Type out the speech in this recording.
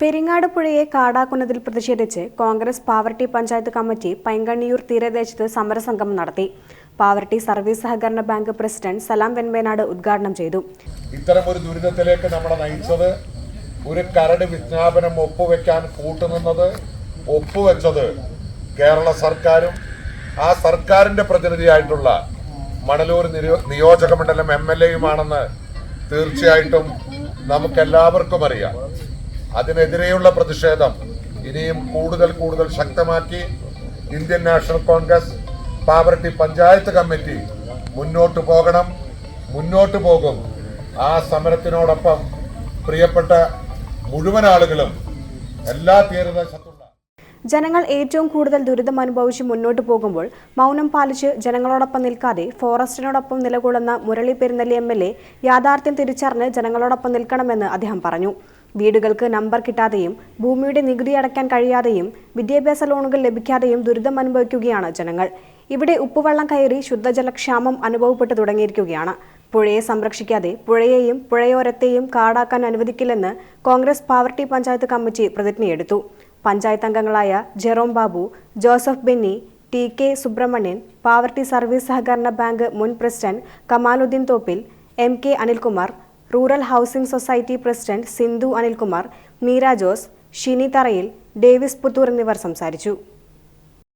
പെരിങ്ങാട് പുഴയെ കാടാക്കുന്നതിൽ പ്രതിഷേധിച്ച് കോൺഗ്രസ് പാവർട്ടി പഞ്ചായത്ത് കമ്മിറ്റി പൈങ്കണ്ണിയൂർ തീരദേശത്ത് സമരസംഗമം നടത്തി. പാവർട്ടി സർവീസ് സഹകരണ ബാങ്ക് പ്രസിഡന്റ് സലാം വെൺമേനാട് ഉദ്ഘാടനം ചെയ്തു. ഇത്തരം ഒരു ദുരിതത്തിലേക്ക് നമ്മളെ നയിച്ചത് ഒരു കരട് വിജ്ഞാപനം ഒപ്പുവെക്കാൻ കൂട്ടുനിന്നത് ഒപ്പുവെച്ചത് കേരള സർക്കാരും ആ സർക്കാരിന്റെ പ്രതിനിധിയായിട്ടുള്ള മണലൂർ നിയോജക മണ്ഡലം എം എൽ എയുമാണെന്ന് തീർച്ചയായിട്ടും നമുക്കെല്ലാവർക്കും അറിയാം. അതിനെതിരെയുള്ള പ്രതിഷേധം ഇനിയും കൂടുതൽ കൂടുതൽ ശക്തമാക്കി Indian national Congress Pavaratty panchayat committee മുന്നോട്ട് പോകണം മുന്നോട്ട് പോകും. ആ സമരത്തിനോടൊപ്പം പ്രിയപ്പെട്ട മുഴുവൻ ആളുകളും എല്ലാ തീരദേശത്തും ജനങ്ങൾ ഏറ്റവും കൂടുതൽ ദുരിതം അനുഭവിച്ച് മുന്നോട്ട് പോകുമ്പോൾ മൗനം പാലിച്ച് ജനങ്ങളോടൊപ്പം നിൽക്കാതെ ഫോറസ്റ്റിനോടൊപ്പം നിലകൊള്ളുന്ന Murali Perunelli M L A യാഥാർത്ഥ്യം തിരിച്ചറിഞ്ഞ് ജനങ്ങളോടൊപ്പം നിൽക്കണമെന്ന് അദ്ദേഹം പറഞ്ഞു. വീടുകൾക്ക് നമ്പർ കിട്ടാതെയും ഭൂമിയുടെ നികുതി അടയ്ക്കാൻ കഴിയാതെയും വിദ്യാഭ്യാസ ലോണുകൾ ലഭിക്കാതെയും ദുരിതം അനുഭവിക്കുകയാണ് ജനങ്ങൾ. ഇവിടെ ഉപ്പുവെള്ളം കയറി ശുദ്ധജലക്ഷാമം അനുഭവപ്പെട്ടു തുടങ്ങിയിരിക്കുകയാണ്. പുഴയെ സംരക്ഷിക്കാതെ പുഴയെയും പുഴയോരത്തെയും കാടാക്കാൻ അനുവദിക്കില്ലെന്ന് കോൺഗ്രസ് പാവർട്ടി പഞ്ചായത്ത് കമ്മിറ്റി പ്രതിജ്ഞയെടുത്തു. പഞ്ചായത്ത് അംഗങ്ങളായ Jerome Babu Joseph Benny T K Subrahmanyan Pavaratty service സഹകരണ ബാങ്ക് മുൻ president Kamaluddin Thoppil M K Anilkumar rural housing society president Sindhu Anilkumar Meera Jose Shini Tharayil Davis Puthur എന്നിവർ സംസാരിച്ചു.